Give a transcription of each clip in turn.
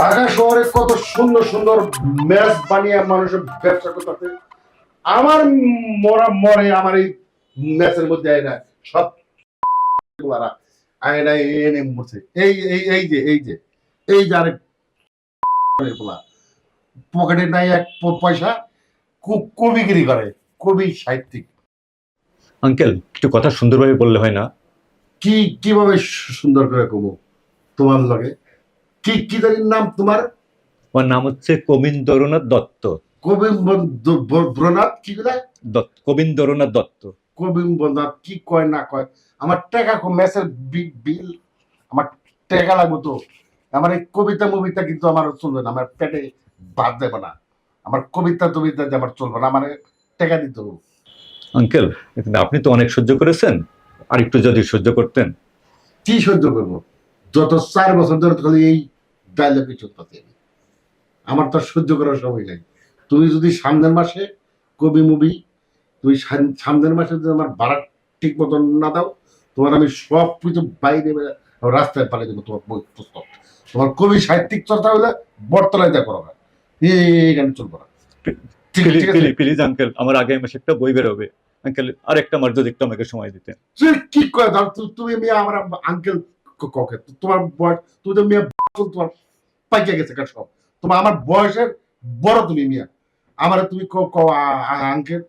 ঢাকা শহরে কত সুন্দর সুন্দর ম্যাচ বানিয়ে মানুষের ব্যবসা করতে আমার মরা মরে আমার এই ম্যাচের মধ্যে আয় না সব আয় না এনে মরছে। এই এই এই যে এই যে এই যে আরেক পকেটে নাই এক পয়সা কবিগিরি করে কবি সাহিত্যিক। আঙ্কেল একটু কথা সুন্দরভাবে বললে হয় না? কি কীভাবে সুন্দর করে কমো তোমার লগে? কি কি জানি নাম তোমার? আমার নাম হচ্ছে কবীন্দ্রনাথ দত্ত। কবি ব্রনাথ কি দত্ত কবীন্দ্রনাথ দত্ত। কবি ব্রনাথ কি কয় না কয়? আমার টাকা ম্যাচের বিল আমার টাকা লাগবে তো। আমার এই কবিতা মবিতা কিন্তু আমার চলবে না আমার পেটে বাদ দেবে না। আমার কবিতা টবিতা আমার চলবে না আমার টাকা দিতে হবে। আঙ্কেল আপনি তো অনেক সহ্য করেছেন। আর একটু যদি সহ্য করতেন। কি সহ্য করব? যত চার বছর ধরে খালি এই ডায়লগই চলতেছে আমি। আমার তো সহ্য করার সময় নেই। তুমি যদি সামনের মাসে কবি মুভি তুমি সাম- সামনের মাসে যদি আমার ভাড়া ঠিক মতন না দাও তোমার আমি সব কিছু বাইরে রাস্তায় পালিয়ে দেবো তোমার বই পুস্তক তোমার কবি সাহিত্যিক চর্চা হলে বর্তলায় যা করো না এইখানে চলবো না। প্লিজ আঙ্কেল আমার আগে মাসে একটা বই বেরোবে। আঙ্কেল আর একটা যদি একটু আমাকে সময় দিতে কি করে তুমি আমার আঙ্কেল ককে। তোমার বয়স তুমি তো মেয়ে তোমার পাইকে গেছে কার সব। তোমার আমার বয়সের বড় তুমি মিয়া। আমার তুমি আঙ্কেল,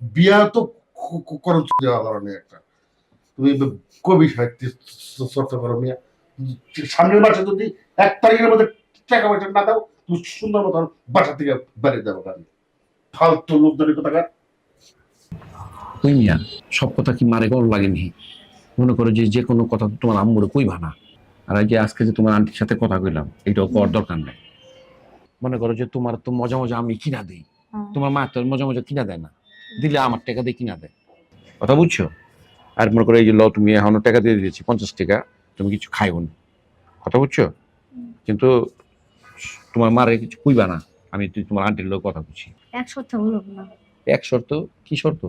বিয়া তো ক- ক- দেওয়া ধরনের একটা। তুমি কবি সাহিত্য চর্চা করো মিয়া। সামনের মাসে যদি এক তারিখের মধ্যে টাকা পয়সা না দাও, তুমি সুন্দর মতন বাসা থেকে বেরিয়ে যাব গাড়ি ফালতু লোকজনের কথা কই মিয়া, সব কথা কি মারে গল লাগেনি? মনে করো যে যে কোনো কথা তোমার আম্মুরে কইবা না। আর যে আজকে যে তোমার আন্টির সাথে কথা কইলাম এটাও কর দরকার নেই। মনে করো যে তোমার তো মজা মজা আমি কিনা দেই। তোমার মা তো মজা মজা কিনা দেয় না। দিলে আমার টাকা দিয়ে কিনা দেয়। কথা বুঝছ? আর মনে করো এই যে ল তুমি এখনও টাকা দিয়ে দিয়েছি পঞ্চাশ টাকা তুমি কিছু খাইও না। কথা বুঝছ? কিন্তু তোমার মারে কিছু কইবা না। আমি তুই তোমার আন্টির লোক কথা বুঝছি এক শর্ত বলব না। এক শর্ত? কি শর্ত?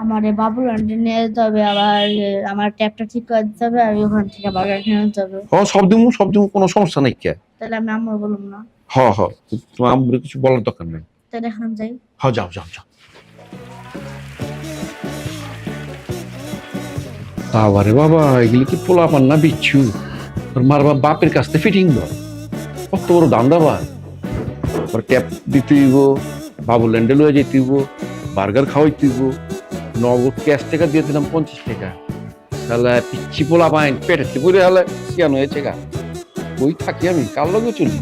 আমার বাবুর আন্টি নিয়ে যেতে হবে আবার আমার ট্যাপটা ঠিক করে দিতে হবে আর ওখান থেকে বাজার কিনে নিতে হবে হ সব দিমু সব দিমু কোনো সমস্যা নাই কে? তাহলে আমি আম্মুর বললাম না। হ হ তোমার আম্মুরে কিছু বলার দরকার নেই। তাহলে এখন যাই। হ যাও যাও যাও। বাবারে বাবা এগুলি কি পোলা পান্না বিচ্ছু? তোর মার বাপ বাপের কাছ থেকে ফিটিং ধর। কত বড় দাম দাবার ওর ট্যাপ দিতে বাবু ল্যান্ডেল হয়ে যেতে বার্গার খাওয়াইতে নগদ ক্যাশ টাকা দিয়ে দিলাম পঞ্চাশ টাকা। তাহলে পিচ্ছি পোলা পাইন পেটের পরে হলে কেন হয়েছে গা ওই থাকি আমি? কার লগে চলি?